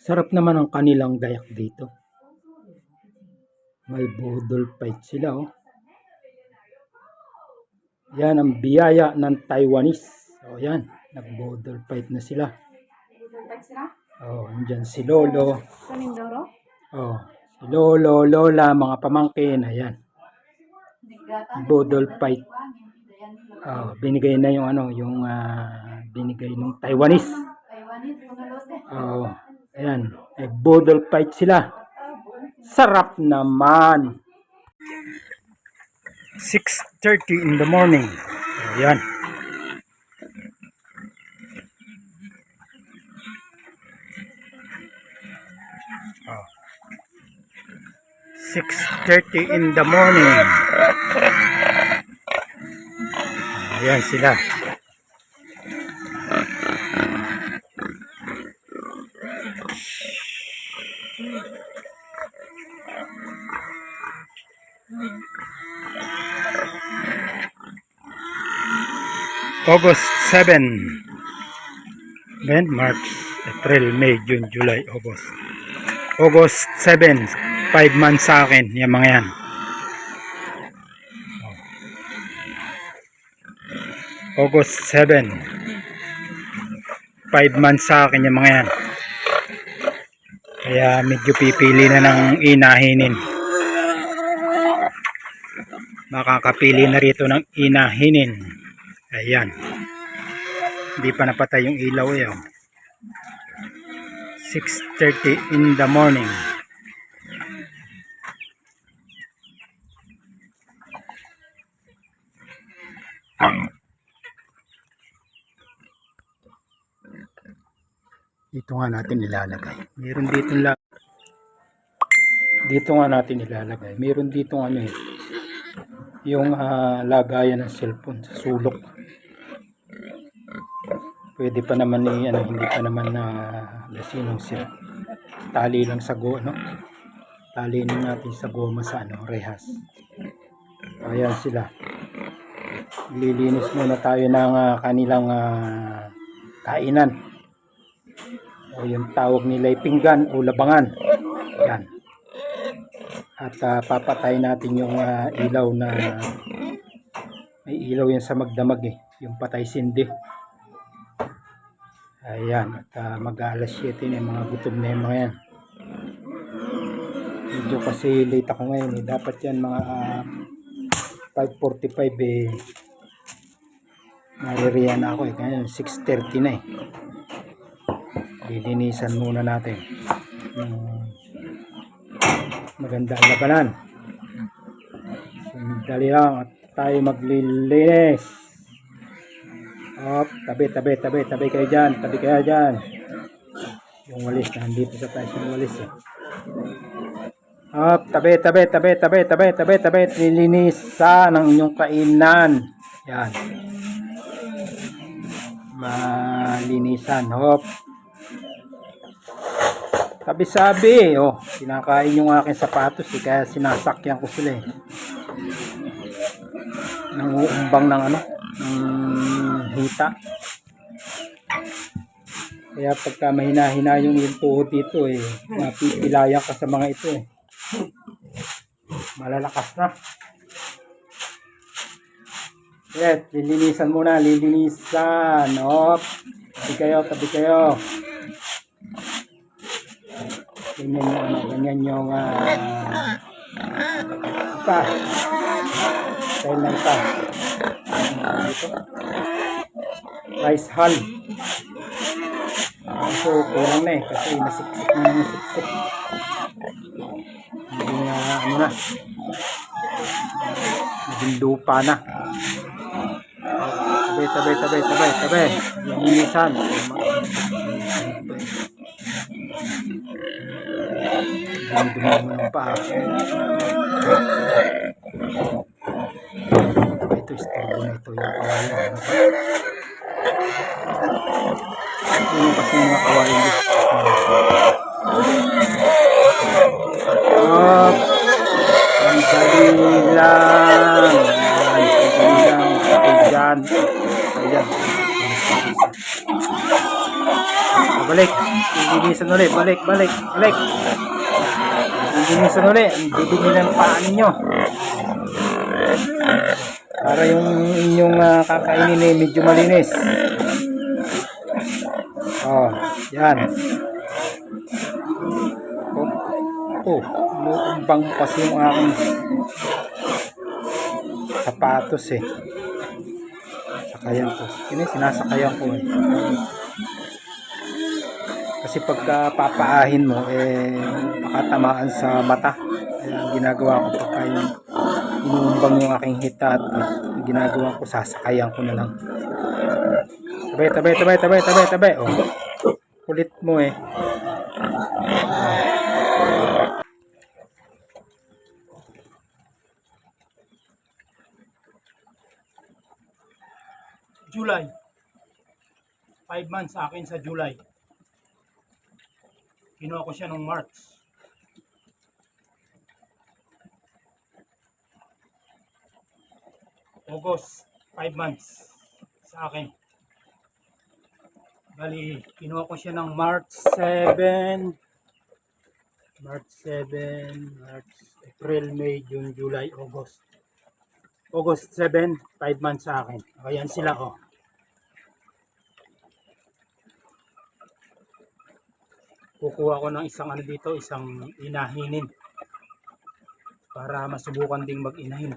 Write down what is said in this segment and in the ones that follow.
Sarap naman ang kanilang gayak dito. May budol fight sila oh. Yan ang biyaya ng Taiwanese. O yan, nag-budol fight na sila. Budol sila? Oh, andyan si Lolo. Sa Mindoro? Oh, si Lolo, Lola, mga pamangkin, ayan. Budol fight. Oh, binigay na yung ano, yung ah, binigay ng Taiwanese. Taiwanese. Oh, ayan, eh, budol fight sila. Sarap naman. 6.30 in the morning. Ayan. Oh. 6.30 in the morning. Ayan sila. August 7. Then March, April, May, June, July, August. August 7. 5 months sa akin. Yung mga yan. August 7. 5 months sa akin yung mga yan. Kaya medyo pipili na ng inahinin. Makakapili na rito ng inahinin. Ayan. Hindi pa napatay yung ilaw eh. Oh. 6.30 in the morning. Dito nga natin nilalagay. Meron dito la Dito nga natin nilalagay. Meron dito ano eh. Yung ah, lagayan ng cellphone sa sulok. Pwede pa naman ni ano hindi pa naman na lasinong sir. Tali lang sa go no. Tali na natin sa goma sa ano rehas. Ayan sila. Lilinis muna tayo ng ah, kanilang ah, kainan. O yung tawag nila pinggan o labangan. At ah, papatay natin yung ah, ilaw na may ilaw yan sa magdamag eh. Yung patay sindi. Ayan. At ah, mag-aalas 7 na mga gutom na yung mga yan. Medyo kasi late ako ngayon eh. Dapat yan mga ah, 5.45 eh. Naririyan na ako eh. Kaya 6.30 na eh. Lilinisan muna natin. Yung maganda ang labanan. Dali lang at tayo maglilinis. Op, tabi, tabi, tabi, tabi kayo dyan, tabi kayo dyan. Yung walis, nandito sa tayo yung walis eh. Op, tabi, tabi, tabi, tabi, tabi, tabi, tabi, lilinisan ang inyong kainan. Yan. Malinisan, hop. Sabi-sabi, oh, kinakain yung aking sapatos, eh, kaya sinasakyan ko sila eh. Nanguumbang ng ano, ng hita. Kaya pagka mahina-hina yung yung tuhod dito eh, mapipilayan ka sa mga ito eh. Malalakas na. Yes, lilinisan muna, lilinisan. Op. Tabi kayo, tabi kayo. Ganyan yung ano, ganyan yung ah pa. Style ng pa. Ah, Ito. Rice hull. Ah, so, kulang na eh. Kasi nasiksik na nasiksik. Hindi na, ano na. Naging lupa na. Tabi, tabi, tabi, tabi, tabi. Linisan. Ang dumi mo ng paa. Ito, istorbo na ito. Yung kawayan. Yun kasi yung mga kawayan dito. Up. Ang dali lang. Ang dali lang. Ayan. Ayan. Pabalik. Lilinisan ulit. Balik, balik, balik. Lilinisan ulit. Ang didumi ng paa ninyo. Para yung inyong ah, kakainin eh, medyo malinis. Oh, yan. Oh, oh luumbang kasi yung aking sapatos eh. Sakayan ko. Ini sinasakayan ko eh. Kasi pagka papaahin mo, eh, baka tamaan sa mata. Ang ginagawa ko pagka yung inuumbang yung aking hita at eh, ginagawa ko, sasakayan ko na lang. Tabay, tabay, tabay, tabay, tabay, tabay. Oh. Kulit mo eh. July. Five months sa akin sa July. Kinuha ko siya nung March. August, 5 months sa akin. Bali, kinuha ko siya ng March 7, March 7, March, April, May, June, July, August. August 7, 5 months sa akin. Ayan sila oh. Kukuha ko ng isang ano dito, isang inahinin. Para masubukan ding mag-inahin.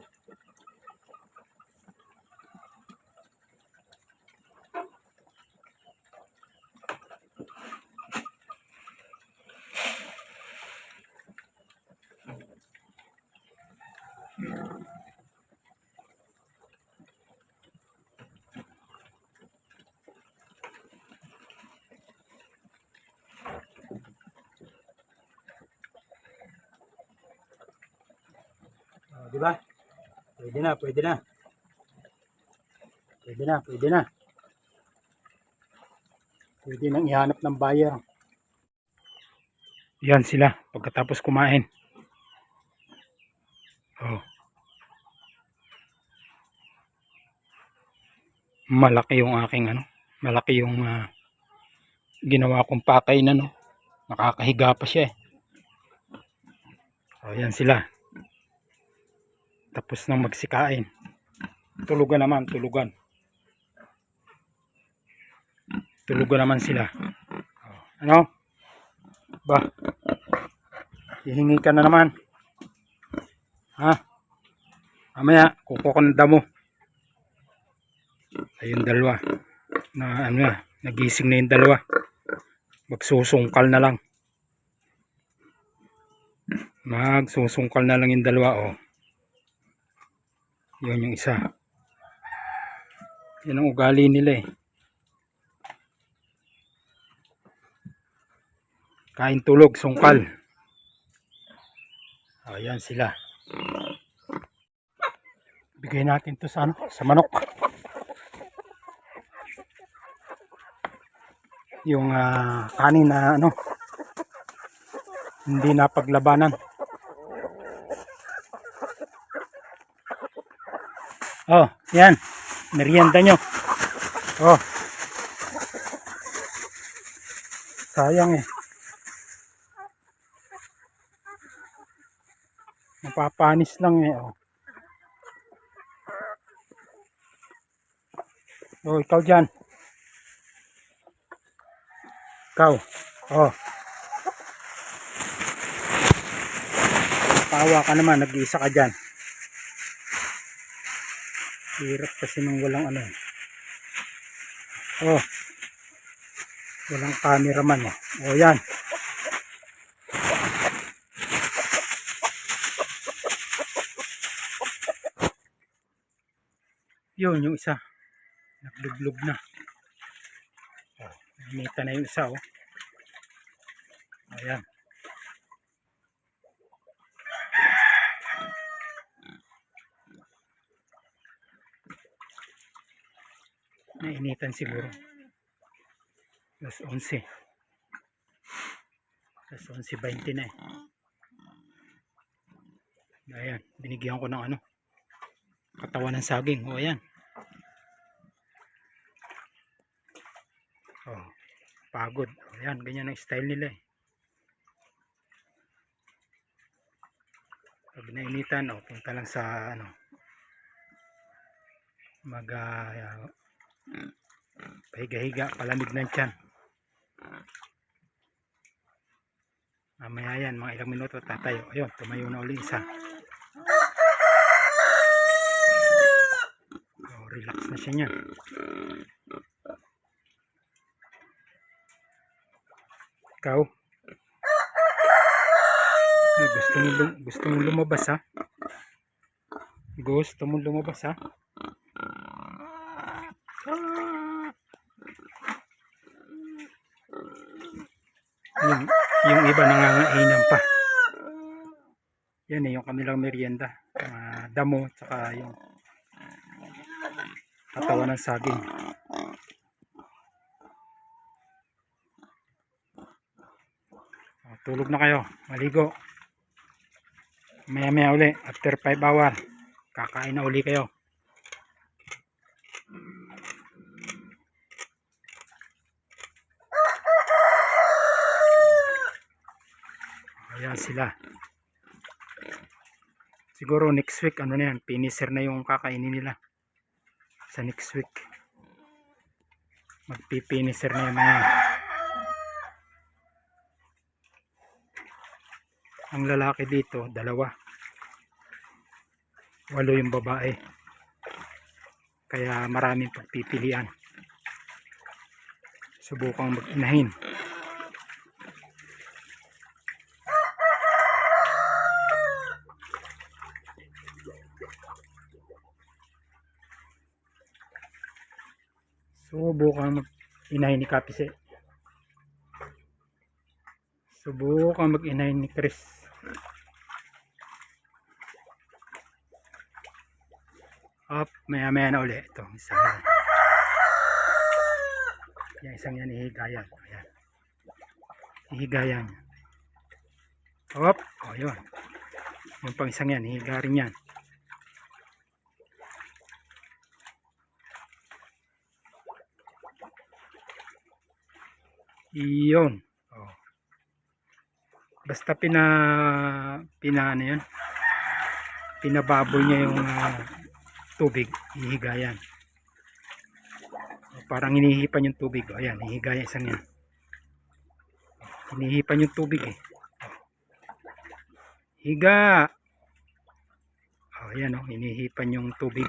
Oh, di ba? Pwede na, pwede na. Pwede na, pwede na. Pwede nang ihanap ng buyer. Yan sila, pagkatapos kumain. Oh. Malaki yung aking ano, malaki yung ah, ginawa kong pakay na no. Nakakahiga pa siya eh. Oh, yan sila. Tapos nang magsikain. Tulugan naman, tulugan. Tulugan naman sila. Ano? Ba? Hihingi ka na naman. Ha? Mamaya, kukuha ko damo. Ayun dalawa. Na ano na, nagising na yung dalawa. Magsusungkal na lang. Magsusungkal na lang yung dalawa, oh. Yun yung isa. Yan ang ugali nila eh. Kain tulog, sungkal. Ayan sila. Bigay natin to sa ano, sa manok. Yung ah, kanin na ano, hindi napaglabanan. Oh, yan. Merienda nyo. Oh. Sayang eh. Napapanis lang eh. Oh. Oh, ikaw dyan. Ikaw. Oh. Tawa ka naman, nag-iisa ka dyan. Hirap kasi nung walang ano. eh. Oh. Walang cameraman eh. Oh, yan. Yun, yung isa. Nagluglog na. Oh, namita na yung isa, oh. Ayan. Nainitan siguro. Alas 11. Alas 11.20 na eh. Ayan, binigyan ko ng ano. Katawan ng saging. O ayan. Oh. pagod. Ayan, ganyan ang style nila eh. Pag nainitan, oh, punta lang sa ano, mag uh, pahiga-higa, palamig ng tiyan. Mamaya yan, mga ilang minuto tatayo. Ayun, tumayo na uli isa. Oh, relax na siya niyan. Ikaw? Ah, gusto mo gusto mo lumabas ha? Gusto mo lumabas ha? Yung, yung iba nangangainan pa. Yan eh, yung kanilang merienda. Mga damo, tsaka yung katawan ng saging. Oh, tulog na kayo. Maligo. Maya maya uli. After 5 hour. Kakain na uli kayo. Ayan sila. Siguro next week ano na yan. Finisher na yung kakainin nila. Sa next week. Magpipinisher na yung mga. Ang lalaki dito, dalawa. Walo yung babae. Kaya maraming pagpipilian. Subukang mag-inahin. Subukang mag-inahin ni Kapise. Subukang mag-inahin ni Chris. Up, maya maya na uli. Ito, isang yan. Yung isang yan, ihigayan. Ayan. Ihigayan. Up, o yun. Yung pang isang yan, ihiga rin yan. Iyon. Oh. Basta pina pina ano. Pinababoy niya yung ah, tubig, ihiga yan. Parang inihipan yung tubig. O ayan, ihiga yan isang yan. Inihipan yung tubig eh. Higa! O ayan o, inihipan yung tubig.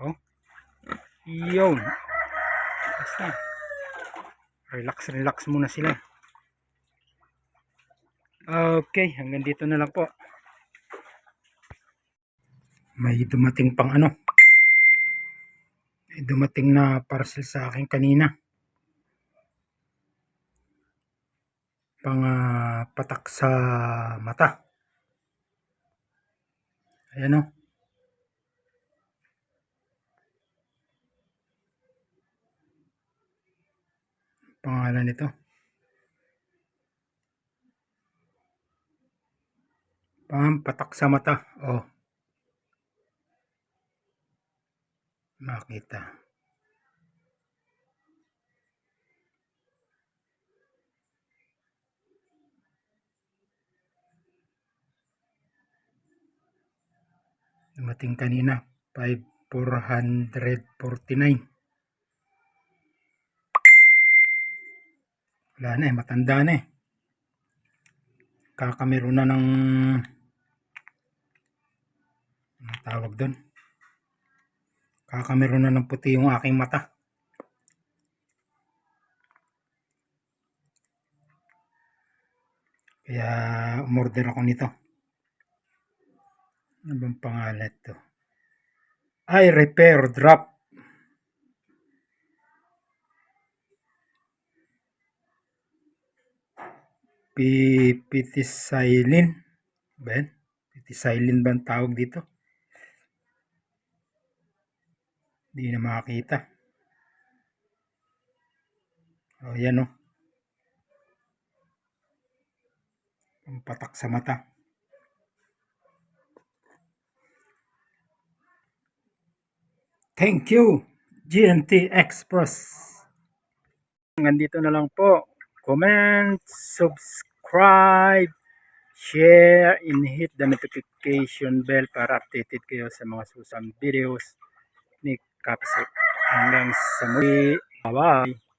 O. Yun. Basta. Relax, relax muna sila. Okay, hanggang dito na lang po. May dumating pang ano. May dumating na parcel sa akin kanina. Pang ah, patak sa mata. Ayan o. Pangalan nito. Pampatak sa mata. Oh. Makita. Dumating kanina. 5,449. Wala na eh. Matanda na eh. Kakamero na ng ano tawag doon? Kakamero na ng puti yung aking mata. Kaya umorder ako nito. Ano bang pangalan to? Eye Repair Drop. Pipiticillin. Ba yan? Piticillin ba ang tawag dito? Hindi na makakita. O, yan o. Pampatak sa mata. Thank you, GNT Express. hanggang dito na lang po. Comment, subscribe, share, and hit the notification bell para updated kayo sa mga susunod videos ni Kapsik. Hanggang sa muli. Bye-bye.